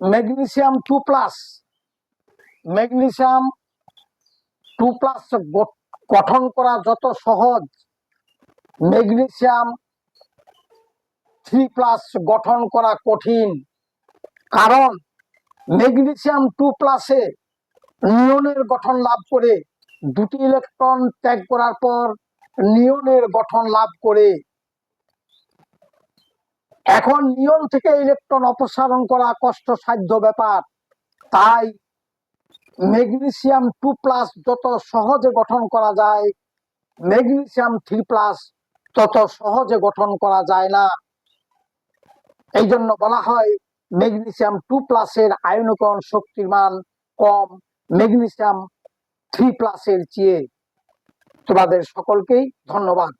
Magnesium two plus magnesium two plus গঠন করা যত সহজ। ম্যাগনেসিয়াম থ্রি প্লাস গঠন করা কঠিন। কারণ ম্যাগনেসিয়াম টু প্লাসে নিয়নের গঠন লাভ করে দুটি ইলেকট্রন ত্যাগ করার পর নিয়নের গঠন লাভ করে। এখন নিয়ন থেকে ইলেকট্রন অপসারণ করা কষ্টসাধ্য ব্যাপার। তাই ম্যাগনেসিয়াম টু প্লাস যত সহজে গঠন করা যায় ম্যাগনেসিয়াম থ্রি প্লাস তত সহজে গঠন করা যায় না। এই জন্য বলা হয় ম্যাগনেসিয়াম টু প্লাসের আয়নকরণ শক্তির মান কম ম্যাগনেসিয়াম থ্রি প্লাসের চেয়ে। তোমাদের সকলকেই ধন্যবাদ।